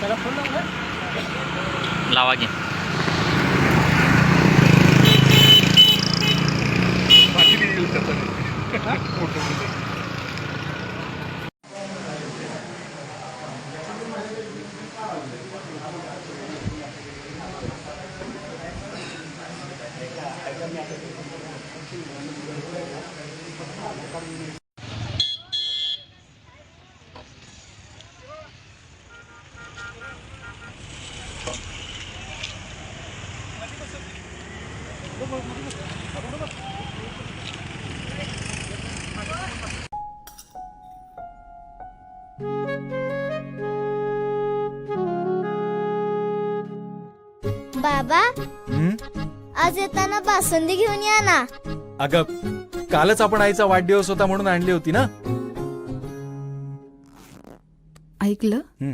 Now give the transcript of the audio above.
त्याला फोन लावू का? लावा घे बाबा हं? आज येताना बासुंदी घेऊन या ना अगं कालच आपण आईचा वाढदिवस होता म्हणून आणली होती ना ऐकलं हं.